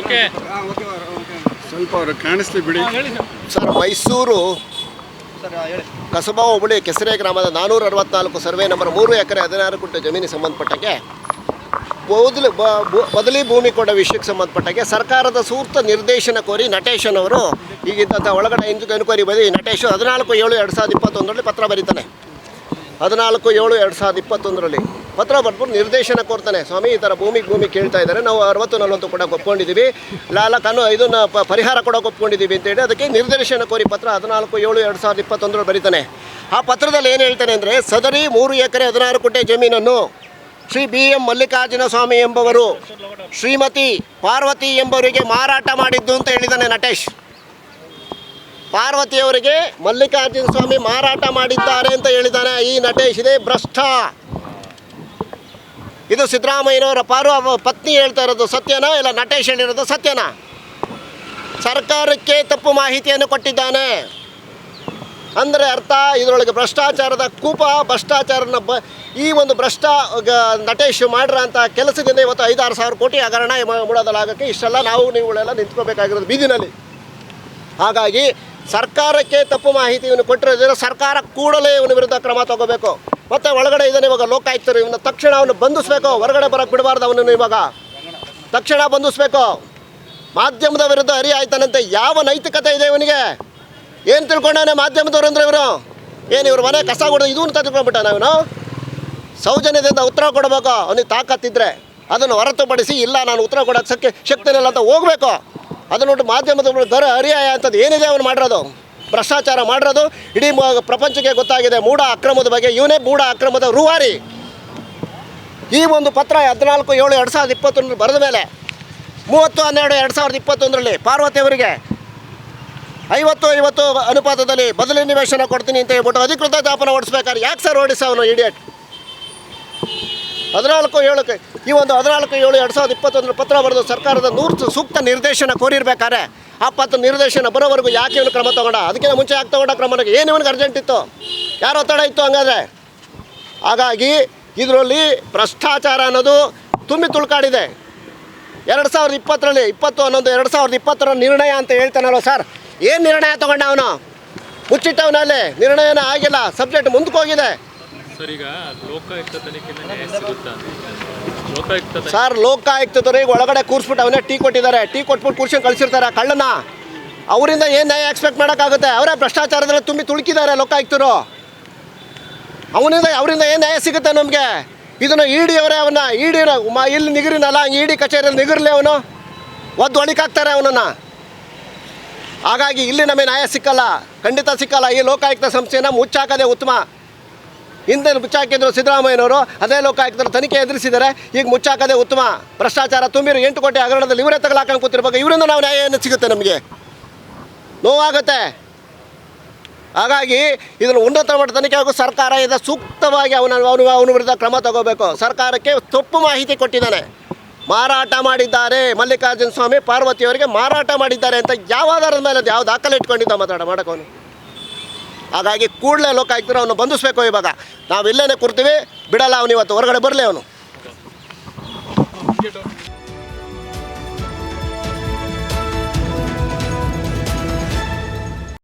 Okay. ಸ್ವಲ್ಪ ಅವ್ರು ಕಾಣಿಸ್ಲಿ ಬಿಡಿ. ಸರ್. ಮೈಸೂರು ಕಸಬಾ ಹೋಬಳಿ ಕೆಸರೆ ಗ್ರಾಮದ ನಾನೂರ ಅರವತ್ನಾಲ್ಕು ಸರ್ವೆ ನಂಬರ್ ಮೂರು ಎಕರೆ ಹದಿನಾರು ಕುಂಟೆ ಜಮೀನಿಗೆ ಸಂಬಂಧಪಟ್ಟಂಗೆ ಬೌದ್ಲಿ ಬದಲಿ ಭೂಮಿ ಕೊಡೋ ವಿಷಯಕ್ಕೆ ಸಂಬಂಧಪಟ್ಟಂಗೆ ಸರ್ಕಾರದ ಸೂಕ್ತ ನಿರ್ದೇಶನ ಕೋರಿ ನಟೇಶನ್ ಅವರು ಈಗಿದ್ದಂಥ ಒಳಗಡೆ ಇಂದು ಎನ್ಕ್ವೈರಿ ಬದಿ ನಟೇಶ್ ಹದಿನಾಲ್ಕು ಏಳು ಎರಡು ಸಾವಿರದ ಇಪ್ಪತ್ತೊಂದರಲ್ಲಿ ಪತ್ರ ಬರೀತಾನೆ. ಹದಿನಾಲ್ಕು ಏಳು ಎರಡು ಸಾವಿರದ ಇಪ್ಪತ್ತೊಂದರಲ್ಲಿ. ಪತ್ರ ಬರ್ಬಿಟ್ಟು ನಿರ್ದೇಶನ ಕೊಡ್ತಾನೆ. ಸ್ವಾಮಿ, ಈ ಥರ ಭೂಮಿಗೆ ಭೂಮಿ ಕೇಳ್ತಾ ಇದ್ದಾರೆ. ನಾವು ಅರವತ್ತು, ನಲವತ್ತು ಕೊಡೋಕೆ ಒಪ್ಕೊಂಡಿದ್ದೀವಿ. ಲಾಲ ಕಾನು ಇದನ್ನು ಪರಿಹಾರ ಕೊಡೋಕೆ ಒಪ್ಕೊಂಡಿದ್ದೀವಿ ಅಂತೇಳಿ ಅದಕ್ಕೆ ನಿರ್ದೇಶನ ಕೋರಿ ಪತ್ರ ಹದಿನಾಲ್ಕು, ಏಳು, ಎರಡು ಸಾವಿರದ ಇಪ್ಪತ್ತೊಂದರಲ್ಲಿ ಬರೀತಾನೆ. ಆ ಪತ್ರದಲ್ಲಿ ಏನು ಹೇಳ್ತಾನೆ ಅಂದರೆ, ಸದರಿ ಮೂರು ಎಕರೆ ಹದಿನಾರು ಕುಂಟೆ ಜಮೀನನ್ನು ಶ್ರೀ ಬಿ ಎಂ ಮಲ್ಲಿಕಾರ್ಜುನ ಸ್ವಾಮಿ ಎಂಬವರು, ಶ್ರೀಮತಿ ಪಾರ್ವತಿ ಎಂಬವರಿಗೆ ಮಾರಾಟ ಮಾಡಿದ್ದು ಅಂತ ಹೇಳಿದ್ದಾನೆ ನಟೇಶ್. ಪಾರ್ವತಿಯವರಿಗೆ ಮಲ್ಲಿಕಾರ್ಜುನ ಸ್ವಾಮಿ ಮಾರಾಟ ಮಾಡಿದ್ದಾರೆ ಅಂತ ಹೇಳಿದ್ದಾನೆ ಈ ನಟೇಶ್. ಇದೆ ಭ್ರಷ್ಟ. ಇದು ಸಿದ್ದರಾಮಯ್ಯನವರ ಪಾರು. ಪತ್ನಿ ಹೇಳ್ತಾ ಇರೋದು ಸತ್ಯನಾ, ಇಲ್ಲ ನಟೇಶ್ ಹೇಳಿರೋದು ಸತ್ಯನಾ? ಸರ್ಕಾರಕ್ಕೆ ತಪ್ಪು ಮಾಹಿತಿಯನ್ನು ಕೊಟ್ಟಿದ್ದಾನೆ. ಅಂದರೆ ಅರ್ಥ, ಇದರೊಳಗೆ ಭ್ರಷ್ಟಾಚಾರದ ಕೂಪ, ಭ್ರಷ್ಟಾಚಾರನ ಬ, ಈ ಒಂದು ಭ್ರಷ್ಟ ನಟೇಶ್ ಮಾಡಿರೋಂಥ ಕೆಲಸದಿಂದ ಇವತ್ತು ಐದಾರು ಸಾವಿರ ಕೋಟಿ ಹಗರಣ ಮೂಡೋದಲ್ಲಾಗಕ್ಕೆ ಇಷ್ಟೆಲ್ಲ ನಾವು ನೀವುಗಳೆಲ್ಲ ನಿಂತ್ಕೋಬೇಕಾಗಿರೋದು ಬೀದಿನಲ್ಲಿ. ಹಾಗಾಗಿ ಸರ್ಕಾರಕ್ಕೆ ತಪ್ಪು ಮಾಹಿತಿಯನ್ನು ಕೊಟ್ಟಿರೋದ್ರಿಂದ ಸರ್ಕಾರ ಕೂಡಲೇ ಇವನ ವಿರುದ್ಧ ಕ್ರಮ ತಗೋಬೇಕು. ಮತ್ತು ಒಳಗಡೆ ಇದ್ದಾನೆ ಇವಾಗ ಲೋಕಾಯುಕ್ತರು. ಇವನ್ನ ತಕ್ಷಣ ಅವನು ಬಂಧಿಸ್ಬೇಕು. ಹೊರಗಡೆ ಬರೋಕ್ಕೆ ಬಿಡಬಾರ್ದು ಅವನನ್ನು ಇವಾಗ. ತಕ್ಷಣ ಬಂಧಿಸ್ಬೇಕು. ಮಾಧ್ಯಮದ ವಿರುದ್ಧ ಹರಿ ಆಯ್ತಾನಂತೆ ಯಾವ ನೈತಿಕತೆ ಇದೆ ಇವನಿಗೆ? ಏನು ತಿಳ್ಕೊಂಡಾನೆ ಮಾಧ್ಯಮದವ್ರು ಅಂದ್ರೆ ಇವರು? ಏನು ಇವ್ರ ಮನೆ ಕಸ ಕೊಡೋದು ಇದು ಅಂತ ತಿಳ್ಕೊಂಡ್ಬಿಟ್ಟಾನ ಇವನು? ಸೌಜನ್ಯದಿಂದ ಉತ್ತರ ಕೊಡಬೇಕು. ಅವನಿಗೆ ತಾಕತ್ತಿದ್ರೆ ಅದನ್ನು ಹೊರತುಪಡಿಸಿ ಇಲ್ಲ, ನಾನು ಉತ್ತರ ಕೊಡೋಕ್ಕೆ ಶಕ್ತಿ ಶಕ್ತಿ ಇಲ್ಲ ಅಂತ ಹೋಗಬೇಕು. ಅದನ್ನು ಮಾಧ್ಯಮದ ದೊರೆ ಹರಿಯಾಯ ಅಂತದ್ದು ಏನಿದೆ ಅವನು ಮಾಡಿರೋದು? ಭ್ರಷ್ಟಾಚಾರ ಮಾಡಿರೋದು. ಇಡೀ ಪ್ರಪಂಚಕ್ಕೆ ಗೊತ್ತಾಗಿದೆ. ಮೂಢ ಅಕ್ರಮದ ಬಗ್ಗೆ. ಇವನೇ ಮೂಢ ಅಕ್ರಮದ ರೂವಾರಿ. ಈ ಒಂದು ಪತ್ರ ಹದಿನಾಲ್ಕು, ಏಳು, ಎರಡು ಸಾವಿರದ ಇಪ್ಪತ್ತೊಂದರಲ್ಲಿ ಬರೆದ ಮೇಲೆ ಮೂವತ್ತು, ಹನ್ನೆರಡು, ಎರಡು ಸಾವಿರದ ಇಪ್ಪತ್ತೊಂದರಲ್ಲಿ ಪಾರ್ವತಿ ಅವರಿಗೆ ಐವತ್ತು ಐವತ್ತು ಅನುಪಾತದಲ್ಲಿ ಬದಲಿ ನಿವೇಶನ ಕೊಡ್ತೀನಿ ಅಂತ ಹೇಳ್ಬಿಟ್ಟು ಅಧಿಕೃತ ದಾಪನ ಓಡಿಸ್ಬೇಕಾದ್ರೆ ಯಾಕೆ ಸರ್ ಓಡಿಸ ಅವನು ಇಡಿಯಟ್ ಹದಿನಾಲ್ಕು, ಏಳಕ್ಕೆ ಈ ಒಂದು ಹದಿನಾಲ್ಕು, ಏಳು, ಎರಡು ಸಾವಿರದ ಇಪ್ಪತ್ತೊಂದರ ಪತ್ರ ಬರೆದು ಸರ್ಕಾರದ ನೂರು ಸೂಕ್ತ ನಿರ್ದೇಶನ ಕೋರಿರ್ಬೇಕಾದ್ರೆ ಆ ಪತ್ರ ನಿರ್ದೇಶನ ಬರೋವರೆಗೂ ಯಾಕೆ ಇವನು ಕ್ರಮ ತಗೊಂಡ? ಅದಕ್ಕಿಂತ ಮುಂಚೆ ಯಾಕೆ ತಗೊಂಡ ಕ್ರಮ ಏನು ಇವನಿಗೆ ಅರ್ಜೆಂಟ್ ಇತ್ತು? ಯಾರು ಒತ್ತಡ ಇತ್ತು ಹಂಗಾದ್ರೆ? ಹಾಗಾಗಿ ಇದರಲ್ಲಿ ಭ್ರಷ್ಟಾಚಾರ ಅನ್ನೋದು ತುಂಬಿ ತುಳ್ಕಾಡಿದೆ. ಎರಡು ಸಾವಿರದ ಇಪ್ಪತ್ತರಲ್ಲಿ ಇಪ್ಪತ್ತು ಹನ್ನೊಂದು ಎರಡು ಸಾವಿರದ ಇಪ್ಪತ್ತರ ನಿರ್ಣಯ ಅಂತ ಹೇಳ್ತಾನಲ್ಲ ಸರ್? ಏನು ನಿರ್ಣಯ ತೊಗೊಂಡ ಅವನು? ಮುಚ್ಚಿಟ್ಟವನಲ್ಲಿ ನಿರ್ಣಯನ ಆಗಿಲ್ಲ, ಸಬ್ಜೆಕ್ಟ್ ಮುಂದಕ್ಕೆ ಹೋಗಿದೆ. ಸರ್, ಈಗ ಲೋಕಾಯುಕ್ತ ಸಿಗುತ್ತಾ ಲೋಕಾಯುಕ್ತ ತನಿಖೆ ಲೋಕಾಯುಕ್ತ ಈಗ ಒಳಗಡೆ ಕೂರಿಸ್ಬಿಟ್ಟು ಅವನೇ ಟೀ ಕೊಟ್ಟಿದ್ದಾರೆ. ಟೀ ಕೊಟ್ಬಿಟ್ಟು ಕೂರ್ಸ್ಕೊಂಡು ಕಳಿಸಿರ್ತಾರೆ ಕಳ್ಳನ? ಅವರಿಂದ ಏನು ನ್ಯಾಯ ಎಕ್ಸ್ಪೆಕ್ಟ್ ಮಾಡೋಕ್ಕಾಗುತ್ತೆ? ಅವರೇ ಭ್ರಷ್ಟಾಚಾರದಲ್ಲಿ ತುಂಬಿ ತುಳುಕಿದ್ದಾರೆ ಲೋಕಾಯುಕ್ತರು. ಅವನಿಂದ, ಅವರಿಂದ ಏನು ನ್ಯಾಯ ಸಿಗುತ್ತೆ ನಮಗೆ? ಇದನ್ನು ಇಡಿ ಅವರೇ ಅವನ್ನ ಇಡಿ ಇಲ್ಲಿ ನಿಗರಿನಲ್ಲ ಇಡಿ ಕಚೇರಿಯಲ್ಲಿ ನಿಗರ್ಲಿ ಅವನು. ಒದ್ದು ಒಳಿಕಾಕ್ತಾರೆ ಅವನನ್ನು. ಹಾಗಾಗಿ ಇಲ್ಲಿ ನಮಗೆ ನ್ಯಾಯ ಸಿಕ್ಕಲ್ಲ. ಖಂಡಿತ ಸಿಕ್ಕಲ್ಲ. ಈ ಲೋಕಾಯುಕ್ತ ಸಂಸ್ಥೆಯನ್ನು ಮುಚ್ಚಾಕದೇ ಉತ್ತಮ. ಹಿಂದೆ ಮುಚ್ಚಾಕಿದ್ರು ಸಿದ್ದರಾಮಯ್ಯನವರು ಅದೇ ಲೋಕಾಯುಕ್ತರ ತನಿಖೆ ಎದುರಿಸಿದ್ದಾರೆ ಈಗ ಮುಚ್ಚಾಕದೇ ಉತ್ತಮ. ಭ್ರಷ್ಟಾಚಾರ ತುಂಬಿರು ಎಂಟು ಕೋಟಿ ಹಗರಣದಲ್ಲಿ ಇವರೇ ತಗಲಾಕೊಂಡು ಕೂತಿರ್ಬೇಕು ಇವರಿಂದ ನಾವು ನ್ಯಾಯ ಏನು ಸಿಗುತ್ತೆ ನಮಗೆ? ನೋವಾಗುತ್ತೆ. ಹಾಗಾಗಿ ಇದನ್ನು ಉನ್ನತ ಮಟ್ಟ ತನಿಖೆ ಹಾಗೂ ಸರ್ಕಾರ ಇದು ಸೂಕ್ತವಾಗಿ ಅವನ ಅವನು ಅವನ ವಿರುದ್ಧ ಕ್ರಮ ತಗೋಬೇಕು. ಸರ್ಕಾರಕ್ಕೆ ತಪ್ಪು ಮಾಹಿತಿ ಕೊಟ್ಟಿದ್ದಾನೆ. ಮಾರಾಟ ಮಾಡಿದ್ದಾರೆ. ಮಲ್ಲಿಕಾರ್ಜುನ ಸ್ವಾಮಿ ಪಾರ್ವತಿಯವರಿಗೆ ಮಾರಾಟ ಮಾಡಿದ್ದಾರೆ ಅಂತ ಯಾವ ಆಧಾರದ ಮೇಲೆ ಯಾವ ದಾಖಲೆ ಇಟ್ಕೊಂಡಿದ್ದ ಮಾತಾಡ ಮಾಡೋಕವನು ಹಾಗಾಗಿ ಕೂಡಲೇ ಲೋಕಾಯುಕ್ತರು ಅವನು ಬಂಧಿಸ್ಬೇಕು ಇವಾಗ. ನಾವು ಇಲ್ಲೇನೆ ಕೂರ್ತೀವಿ, ಬಿಡಲ್ಲ ಅವನು ಇವತ್ತು, ಹೊರಗಡೆ ಬರಲಿ ಅವನು.